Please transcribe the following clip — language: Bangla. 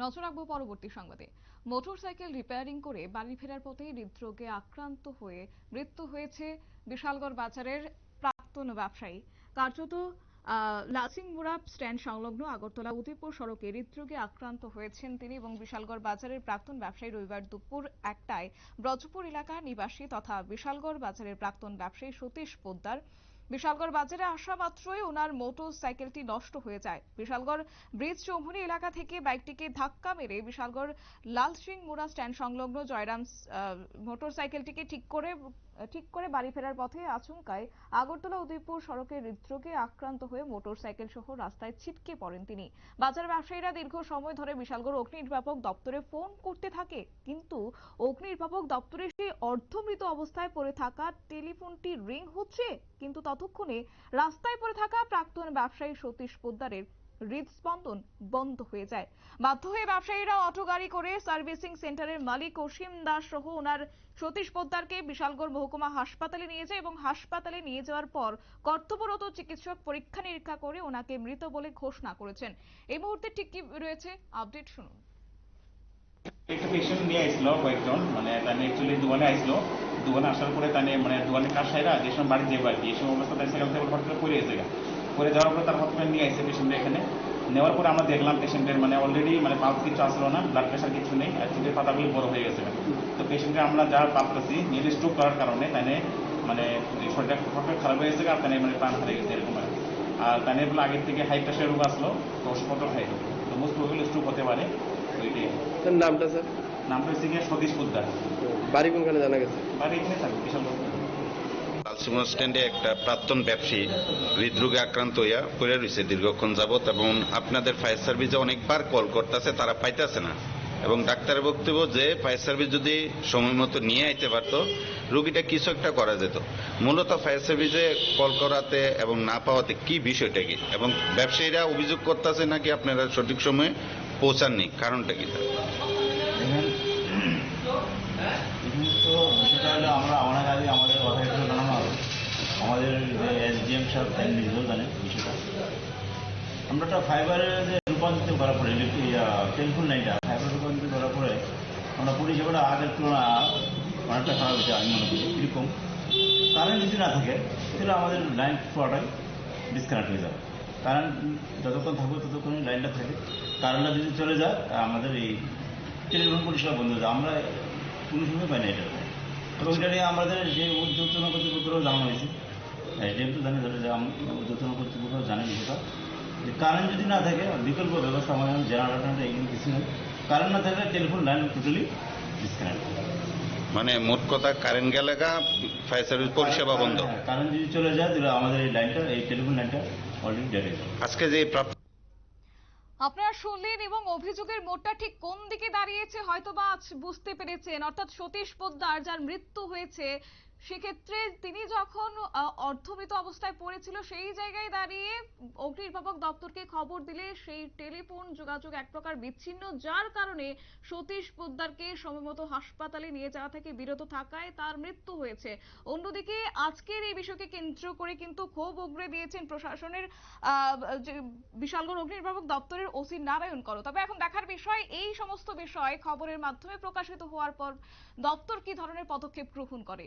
নজর রাখব পরবর্তী সংবাদে। মোটরসাইকেল রিপেয়ারিং করে বাড়ি ফেরার পথে হৃদরোগে আক্রান্ত হয়ে মৃত্যু হয়েছে বিশালগড় বাজারের প্রাক্তন ব্যবসায়ী। কার্যত লাসিংমুড়া স্ট্যান্ড সংলগ্ন আগরতলা উদয়পুর সড়কে হৃদরোগে আক্রান্ত হয়েছেন তিনি এবং বিশালগড় বাজারের প্রাক্তন ব্যবসায়ী রবিবার দুপুর একটায় ব্রজপুর এলাকার নিবাসী তথা বিশালগড় বাজারের প্রাক্তন ব্যবসায়ী সতীশ পোদ্দার বিশালগড় বাজারে আসা মাত্রই ওনার মোটর সাইকেলটি নষ্ট হয়ে যায়। বিশালগড় ব্রিজ চৌমুহনী এলাকা থেকে বাইকটিকে ধাক্কা মেরে বিশালগড় লাল সিং মোড়া স্ট্যান্ড সংলগ্ন জয়রাম মোটর সাইকেলটিকে ঠিক করে ঠিক করে বাড়ি ফেরার পথে আচমকায় আগরতলা উদয়পুর সড়কের হৃদরোগে আক্রান্ত হয়ে মোটর সাইকেল সহ রাস্তায় ছিটকে পড়েন তিনি। বাজার ব্যবসায়ীরা দীর্ঘ সময় ধরে বিশালগড় অগ্নি নির্বাপক দপ্তরে ফোন করতে থাকে, কিন্তু অগ্নি নির্বাপক দপ্তরে সেই অর্ধমৃত অবস্থায় পড়ে থাকা টেলিফোনটি রিং হচ্ছে, কিন্তু ততক্ষণে রাস্তায় পড়ে থাকা প্রাক্তন ব্যবসায়ী সতীশ পোদ্দারের হৃদস্পন্দন বন্ধ হয়ে যায়। বাধ্য হয়ে ব্যবসায়ীরা অটো গাড়ি করে সার্ভিসিং সেন্টারের মালিক অসীম দাস সহ ওনার সতীশ পোদ্দারকে বিশালগড় মহকুমা হাসপাতালে নিয়ে যায় এবং হাসপাতালে নিয়ে যাওয়ার পর কর্তব্যরত চিকিৎসক পরীক্ষা নিরীক্ষা করে ওনাকে মৃত বলে ঘোষণা করেছেন। এই মুহূর্তে ঠিক কি রয়েছে? আপডেট শুনুন। একটা পেশেন্ট নিয়ে আসলো কয়েকজন মানে তানে অ্যাকচুয়ালি দোকানে আসলো দোকানে আসার পরে তানে মানে দোকানে কাজ সাইরা যে সময় বাড়ি যাবে আর কি, এই সময় অবস্থা তাই সেখান থেকে হট করে পড়ে গেছে। পরে যাওয়ার পরে তার হসপিটাল নিয়ে আসছে পেশেন্টের এখানে। নেওয়ার পরে আমরা দেখলাম পেশেন্টের মানে অলরেডি মানে পালস কিছু আসলো না ব্লাড প্রেশার কিছু নেই, আর চোখের পাতাগুলো বড় হয়ে গেছে তো পেশেন্টকে আমরা যা পাচ্ছি নিজে স্ট্রোক করার কারণে তানে মানে শরীরটা হঠাৎ খারাপ হয়ে গেছে আর তানে মানে প্রাণ হারিয়ে গেছে এরকম আর আর তানে বলে আগের থেকে হাই প্রেশার রোগ আসলো, তো ওষুধপত্র খাইলো তো মোস্ট স্ট্রোক হতে পারে, তো এটাই। নামটা স্যার? নামটা হচ্ছে গিয়ে সতীশ পোদ্দার। বাড়ি কোনখানে জানা গেছে? বাড়ি এখানে লালসিমন স্ট্যান্ডে একটা প্রাক্তন ব্যবসায়ী হৃদরোগে আক্রান্ত হইয়া পড়ে রয়েছে দীর্ঘক্ষণ যাবত এবং আপনাদের ফায়ার সার্ভিসে অনেকবার কল করতেছে তারা পাইতেছে না। এবং ডাক্তারের বক্তব্য যে ফায়ার সার্ভিস যদি সময় মতো নিয়ে আইতে পারতো রুগীটা কিছু একটা করা যেত। মূলত ফায়ার সার্ভিসে কল করাতে এবং না পাওয়াতে কি বিষয়টা কি? এবং ব্যবসায়ীরা অভিযোগ করতেছে নাকি আপনারা সঠিক সময়ে পৌঁছাননি? কারণটা কি? তো বিষয়টা হলো আমরা অনেক আগে আমাদের কথা হিসেবে জানানো হবে আমাদের যে এসডিএম সাহেব তাই নিজেও জানেন বিষয়টা আমরা একটা ফাইবারে রূপান্তরিত করার পরে টেলিফোন লাইনটা ফাইবার রূপান্তরিত করার পরে আমরা পরিষেবাটা আগের তুলনা অনেকটা খারাপ হয়েছে আমি মনে করি এরকম কারেন্ট যদি না থাকে। তাহলে আমাদের লাইন পুরোটাই ডিসকানেক্ট হয়ে যাবে কারেন্ট যতক্ষণ থাকবে ততক্ষণই লাইনটা থাকে। কারেন্টটা যদি চলে যায়, আমাদের এই টেলিফোন পরিষেবা বন্ধ হয়ে যায়। আমরা কোনো সময় পাই না এটা এবং এটা নিয়ে আমাদের যে উদ্যোগতন কর্তৃপক্ষরাও জানানো হয়েছে। এসডিএম তো জানে ধরে যে উদ্যোগতন কর্তৃপক্ষরাও জানে বিষয়টা যে কারেন্ট যদি না থাকে বিকল্প ব্যবস্থা আমাদের জেনারেটর এইগুলো কিছু নেই। কারেন্ট না থাকলে টেলিফোন লাইন টোটালি ডিসকানেক্ট মানে মোট কথা কারেন্ট গেলে গা ফায়ার সার্ভিস পরিষেবা বন্ধ। কারেন্ট যদি চলে যায় তাহলে আমাদের এই লাইনটা এই টেলিফোন লাইনটা অলরেডি ডেড আজকে যে প্রাপ্ত আপনারা শুনলেন এবং অভিযোগের মোড়টা ঠিক কোন দিকে দাঁড়িয়েছে হয়তো বা বুঝতে পেরেছেন। অর্থাৎ সতীশ পোদ্দার, যার মৃত্যু হয়েছে সেক্ষেত্রে তিনি যখন আহ, অর্ধমৃত অবস্থায় পড়েছিল সেই জায়গায় দাঁড়িয়ে অগ্নিনির্বাপক দপ্তরকে খবর দিলে সেই টেলিফোন যোগাযোগ এক প্রকার বিচ্ছিন্ন যার কারণে সতীশ পোদ্দারকে সময়মতো হাসপাতালে নিয়ে যাওয়া থেকে বিরত থাকায় তার মৃত্যু হয়েছে। অন্যদিকে আজকের এই বিষয়কে কেন্দ্র করে কিন্তু ক্ষোভ উগরে দিয়েছেন প্রশাসনের বিশালগড় অগ্নিনির্বাপক দপ্তরের ওসি নারায়ণ করো। তবে এখন দেখার বিষয় এই সমস্ত বিষয় খবরের মাধ্যমে প্রকাশিত হওয়ার পর দপ্তর কি ধরনের পদক্ষেপ গ্রহণ করে?